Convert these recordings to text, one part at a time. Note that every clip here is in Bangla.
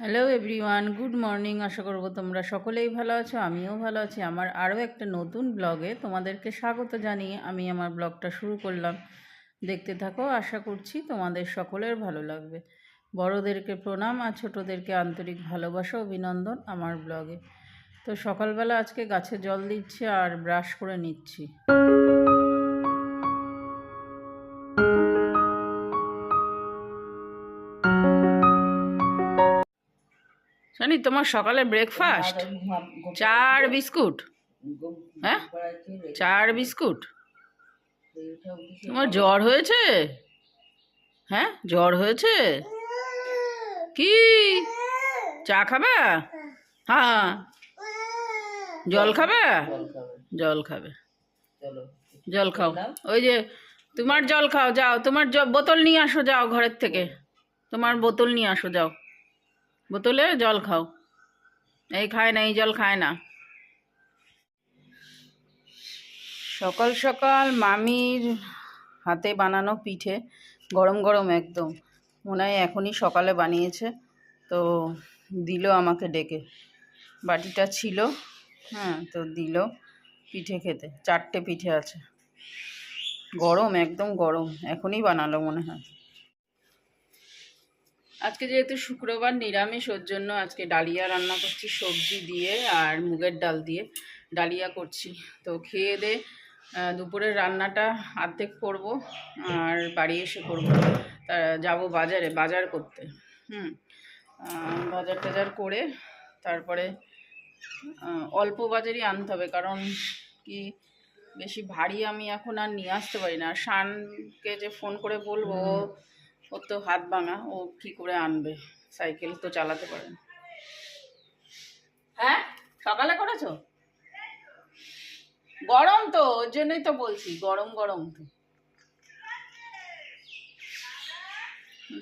হ্যালো এভরিওয়ান গুড মর্নিং আশা করব তোমরা সকলেই ভালো আছো, আমিও ভালো আছি। আমার আরও একটা নতুন ব্লগে তোমাদেরকে স্বাগত জানিয়ে আমি আমার ব্লগটা শুরু করলাম। দেখতে থাকো, আশা করছি তোমাদের সকলের ভালো লাগবে। বড়োদেরকে প্রণাম আর ছোটোদেরকে আন্তরিক ভালোবাসা, অভিনন্দন আমার ব্লগে। তো সকালবেলা আজকে গাছে জল দিচ্ছে আর ব্রাশ করে নিচ্ছি। শনি তোমার সকালে ব্রেকফাস্ট চার বিস্কুট? হ্যাঁ? চার বিস্কুট? তোমার জ্বর হয়েছে? হ্যাঁ জ্বর হয়েছে? কি? চা খাবে? হ্যাঁ। জল খাবে? জল খাবে। জল খাও। ওই যে তোমার জল খাও যাও। তোমার বোতল নিয়ে আসো যাও ঘরের থেকে। তোমার বোতল নিয়ে আসো যাও। বোতলে জল খাও। এই খায় না, এই জল খায় না। সকাল সকাল মামির হাতে বানানো পিঠে, গরম গরম একদম। মনে হয় এখনই সকালে বানিয়েছে, তো দিল আমাকে ডেকে। বাটিটা ছিল হ্যাঁ তো দিল পিঠে খেতে। চারটে পিঠে আছে। গরম, একদম গরম। এখনই বানালো মনে হয়। আজকে যেহেতু শুক্রবার নিরামিষ, ওর জন্য আজকে ডালিয়া রান্না করছি, সবজি দিয়ে আর মুগের ডাল দিয়ে ডালিয়া করছি। তো খেয়ে দে দুপুরের রান্নাটা অর্ধেক করব আর বাড়ি এসে করব। তা, যাব বাজারে, বাজার করতে। হুম বাজার টাজার করে তারপরে অল্প বাজারই আনতে হবে কারণ কি বেশি ভারী আমি এখন আর নিয়ে আসতে পারি না। শানকে যে ফোন করে বলব ওর তো হাত ভাঙা, ও কি করে আনবে? সাইকেল তো চালাতে পারে না। হ্যাঁ? সকালে করেছ? গরম তো, ওর জন্যই তো বলছি, গরম গরম তো।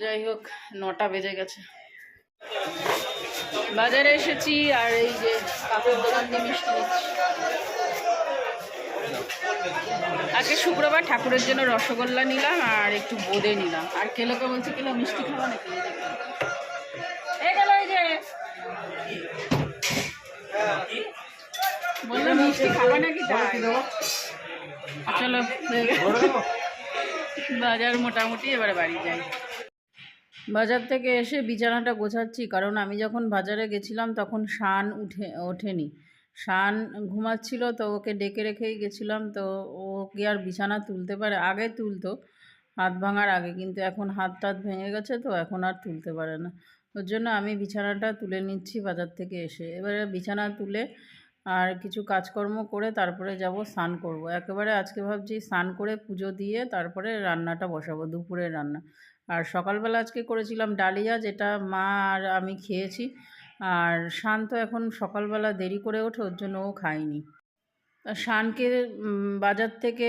যাই হোক, নটা বেজে গেছে। বাজারে এসেছি, আর এই যে কাপড় দোকান দিয়ে মিষ্টি নিচ্ছি। আজকে শুক্রবার ঠাকুরের জন্য রসগোল্লা নিলাম আর একটু বোঁদে নিলাম। আর কেলোকে বলছে কেলো মিষ্টি খাওয়া নাকি? বললাম মিষ্টি খাওয়া নাকি চলো বাজার মোটামুটি, এবারে বাড়ি যাই। বাজার থেকে এসে বিছানাটা গোছাচ্ছি, কারণ আমি যখন বাজারে গেছিলাম তখন শান উঠে, ওঠেনি। শান ঘুমাচ্ছিল, তো ওকে ডেকে রেখেই গেছিলাম। তো ও কি আর বিছানা তুলতে পারে, আগে তুলতো, হাত ভাঙার আগে। কিন্তু এখন হাত টাত ভেঙে গেছে, তো এখন আর তুলতে পারে না। ওর জন্য আমি বিছানাটা তুলে নিচ্ছি বাজার থেকে এসে। এবারে বিছানা তুলে আর কিছু কাজকর্ম করে তারপরে যাব স্নান করব। একেবারে আজকে ভাবছি স্নান করে পুজো দিয়ে তারপরে রান্নাটা বসাবো, দুপুরের রান্না। আর সকালবেলা আজকে করেছিলাম ডালিয়া, যেটা মা আর আমি খেয়েছি। আর শান্ত এখন সকালবেলা দেরি করে ওঠে, ওর জন্য ও খায়নি। শানকে বাজার থেকে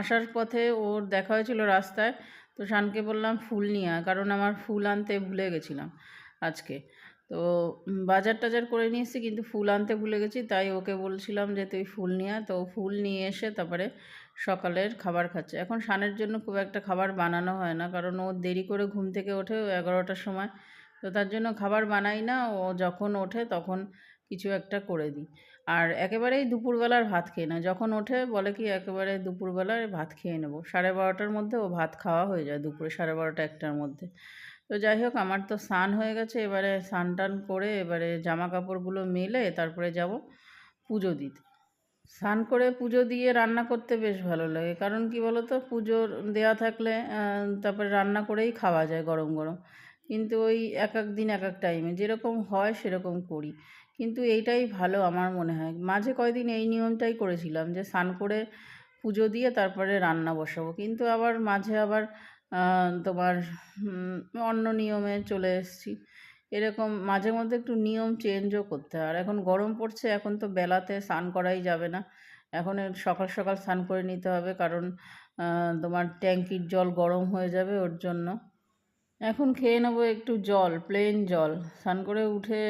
আসার পথে ওর দেখা হয়েছিল রাস্তায়, তো শানকে বললাম, ফুল নিয়ে কারণ আমার ফুল আনতে ভুলে গেছিলাম আজকে। তো বাজার টাজার করে নিয়ে এসেছি, কিন্তু ফুল আনতে ভুলে গেছি, তাই ওকে বলছিলাম যে, তুই ফুল নিয়ে তো ফুল নিয়ে এসে তারপরে সকালের খাবার খাচ্ছে। এখন শানের জন্য খুব একটা খাবার বানানো হয় না, কারণ ও দেরি করে ঘুম থেকে ওঠে এগারোটার সময় তো তার জন্য খাবার বানাই না। ও যখন ওঠে তখন কিছু একটা করে দিই। আর একেবারেই দুপুরবেলার ভাত খেয়ে না। যখন ওঠে বলে কি একেবারে দুপুরবেলার ভাত খেয়ে নেব। সাড়ে বারোটার মধ্যে ও ভাত খাওয়া হয়ে যায় দুপুরে সাড়ে বারোটা একটার মধ্যে। তো যাই হোক, আমার তো স্নান হয়ে গেছে। এবারে স্নান টান করে এবারে জামা কাপড়গুলো মেলে তারপরে যাব পুজো দিতে। স্নান করে পুজো দিয়ে রান্না করতে বেশ ভালো লাগে। কারণ কি বলো তো পুজো দেওয়া থাকলে তারপরে রান্না করেই খাওয়া যায় গরম গরম। কিন্তু ওই এক এক দিন এক এক টাইমে যেরকম হয়, সেরকম করি। কিন্তু এইটাই ভালো আমার মনে হয়। মাঝে কয়দিন এই নিয়মটাই করেছিলাম যে, স্নান করে পুজো দিয়ে তারপরে রান্না বসাবো। কিন্তু আবার মাঝে আবার তোমার অন্য নিয়মে চলে এসেছি। এরকম মাঝে মধ্যে একটু নিয়ম চেঞ্জও করতে হয়। আর এখন গরম পড়ছে, এখন তো বেলাতে স্নান করাই যাবে না। এখন সকাল সকাল স্নান করে নিতে হবে কারণ তোমার ট্যাঙ্কির জল গরম হয়ে যাবে ওর জন্য। এখন খেয়ে নেব একটু জল প্লেন জল। স্নান করে উঠে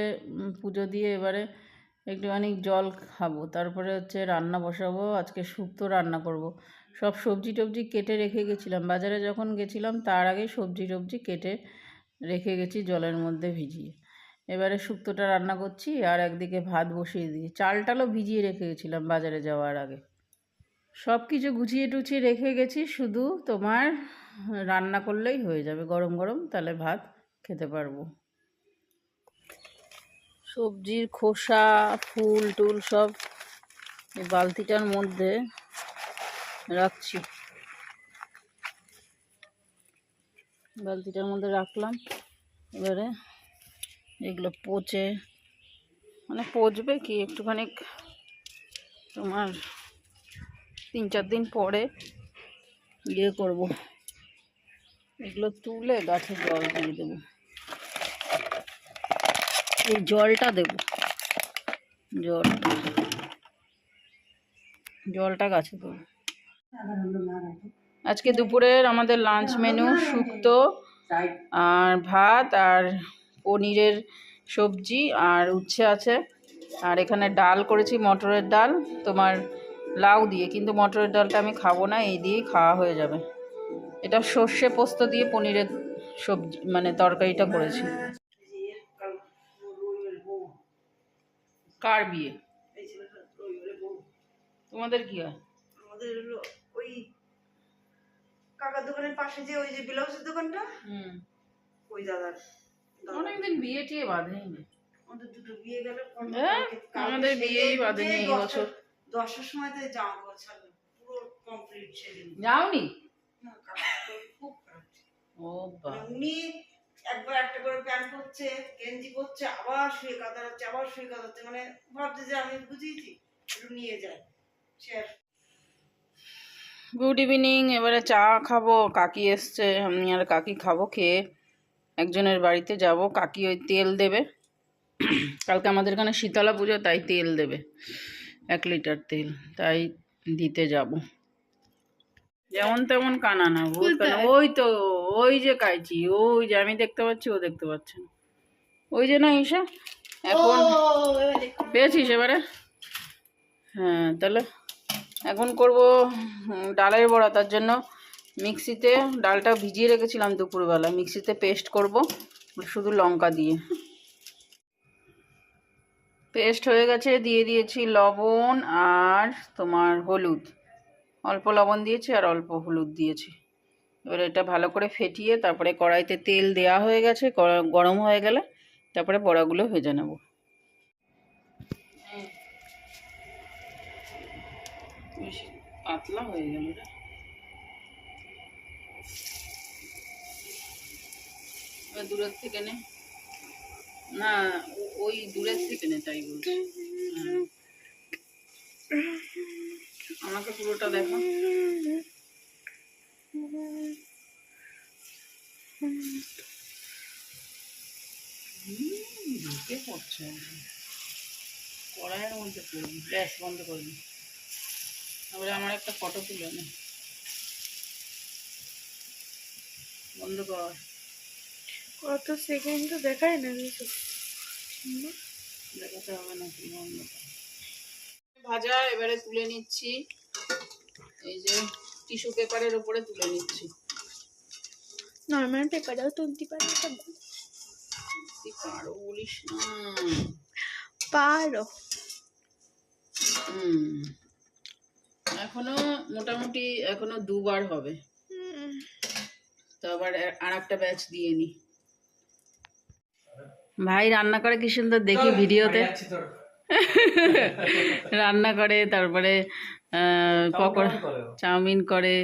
পুজো দিয়ে এবারে একটুখানি জল খাব। তারপরে হচ্ছে রান্না বসাবো। আজকে শুক্তো রান্না করব। সব সবজি টবজি কেটে রেখে গেছিলাম। বাজারে যখন গেছিলাম, তার আগে সবজি টবজি কেটে রেখে গেছি জলের মধ্যে ভিজিয়ে। এবারে শুক্তোটা রান্না করছি আর একদিকে ভাত বসিয়ে দিই চাল টালও ভিজিয়ে রেখে গেছিলাম বাজারে যাওয়ার আগে। সব কিছু গুছিয়ে টুছিয়ে রেখে গেছি। শুধু তোমার রান্না করলেই হয়ে যাবে। গরম গরম, তাহলে ভাত খেতে পারব। সবজির খোসা, ফুল, টুল সব এই বালতিটার মধ্যে রাখছি। বালতিটার মধ্যে রাখলাম। এবারে এগুলো পচে মানে পচবে কি? একটুখানি তোমার তিন চার দিন পরে ইয়ে করব। এগুলো তুলে গাছে জল দিয়ে দেবো। এই জলটা দেব। জল জলটা গাছে দেবো। আজকে দুপুরের আমাদের লাঞ্চ মেনু শুক্তো আর ভাত আর পনিরের সবজি আর উচ্ছে আছে। আর এখানে ডাল করেছি, মটরের ডাল। তোমার লাউ দিয়ে, কিন্তু মটরের ডালটা আমি খাব না, এই দিয়েই খাওয়া হয়ে যাবে। এটা সর্ষে পোস্ত দিয়ে পনিরের সবজি মানে তরকারিটা করেছি। কার বিয়ে? তোমাদের কি হয়? আমাদের হলো ওই কাকার দোকানের পাশে যে ওই যে ব্লাউজের দোকানটা হুম। ওই দাদার অনেকদিন বিয়ে টিয়ে বাঁধেনি। আমাদের দুটো বিয়ে গেল হ্যাঁ, আমাদের বিয়েই বাঁধেনি এই বছর। দশটার সময় তো জামা কাপড় ছাড়লো পুরো কমপ্লিট সেদিন। যাওনি? না, খুব ও মানে উনি একবার একটা করে প্যান্ট পরছে গেঞ্জি পরছে আবার শুয়ে কাতারাচ্ছে আবার শুয়ে কাতাচ্ছে মানে ভাবছে যে আমি বুঝিয়েছি একটু নিয়ে যায়। সে গুড ইভিনিং এবারে চা খাব কাকি এসছে আমি আর কাকি খাব খেয়ে একজনের বাড়িতে যাব কাকি ওই তেল দেবে। কালকে আমাদের এখানে শীতলা পুজো তাই তেল দেবে এক লিটার তেল তাই দিতে যাব। যেমন তেমন কানা না। কানা ওই তো ওই যে কাইছি ওই যে আমি দেখতে পাচ্ছি ও দেখতে পাচ্ছে না। ওই যে না ঈশা? এখন পেয়েছিস এবারে? হ্যাঁ তাহলে এখন করব ডালের বড়া। তার জন্য মিক্সিতে ডালটা ভিজিয়ে রেখেছিলাম দুপুরবেলা। মিক্সিতে পেস্ট করব শুধু লঙ্কা দিয়ে। পেস্ট হয়ে গেছে দিয়ে দিয়েছি লবণ আর তোমার হলুদ। অল্প লবণ দিয়েছি আর অল্প হলুদ দিয়েছি। এবার এটা ভালো করে ফেটিয়ে তারপরে কড়াইতে তেল দেয়া হয়ে গেছে গরম হয়ে গেলে তারপরে বড়াগুলো ভেজে নেব। পাতলা হয়ে গেল দূরের থেকে নে। না ওই দূরের থেকে নে তাই বলছি। হ্যাঁ। আমাকে পুরোটা দেখো। ঢুকে পড়ছে। কড়াইয়ের মধ্যে পড়বি গ্যাস বন্ধ করবি তারপরে আমার একটা ফটো তুলে নে। বন্ধ কর। কত সেকেন্ড তো দেখায় না কিছু। দেখাতে হবে না কি বন্ধ কর। ভাজা এবারে তুলে নিচ্ছি। এই যে টিস্যু পেপারের উপরে তুলে নিচ্ছি। নর্মাল পেপারেও তুলতে পারো তুই পারো বলিস না। পারো। হুম। এখনও মোটামুটি এখনও দুবার হবে। তো আবার আর একটা ব্যাচ দিয়ে নি। ভাই রান্না করে কি সুন্দর দেখি ভিডিওতে। রান্না করে তারপরে পকোড়া চাউমিন করে।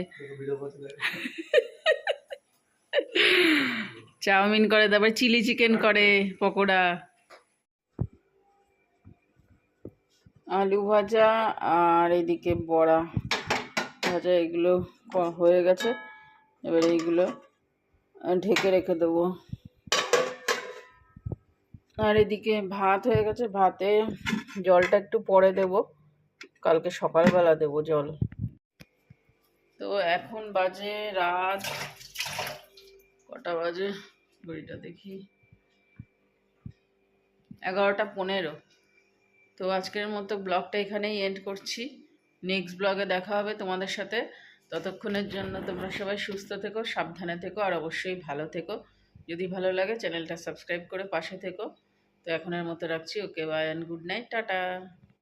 চাউমিন করে তারপরে চিলি চিকেন করে পকোড়া। আলু ভাজা আর এদিকে বড়া। ভাজা এগুলো হয়ে গেছে। এবারে এইগুলো ঢেকে রেখে দেবো। আর এদিকে ভাত হয়ে গেছে। ভাতে জলটা একটু পরে দেব। কালকে সকালবেলা দেব জল। তো এখন বাজে রাত কটা বাজে? ঘড়িটা দেখি। এগারোটা পনেরো। তো আজকের মতো ব্লগটা এখানেই এন্ড করছি। নেক্সট ব্লগে দেখা হবে তোমাদের সাথে। ততক্ষণের জন্য তোমরা সবাই সুস্থ থেকো, সাবধানে থেকো, আর অবশ্যই ভালো থেকো। যদি ভালো লাগে, চ্যানেলটা সাবস্ক্রাইব করে পাশে থেকো। তো এখনের মতো রাখছি। Okay bye and good night tata.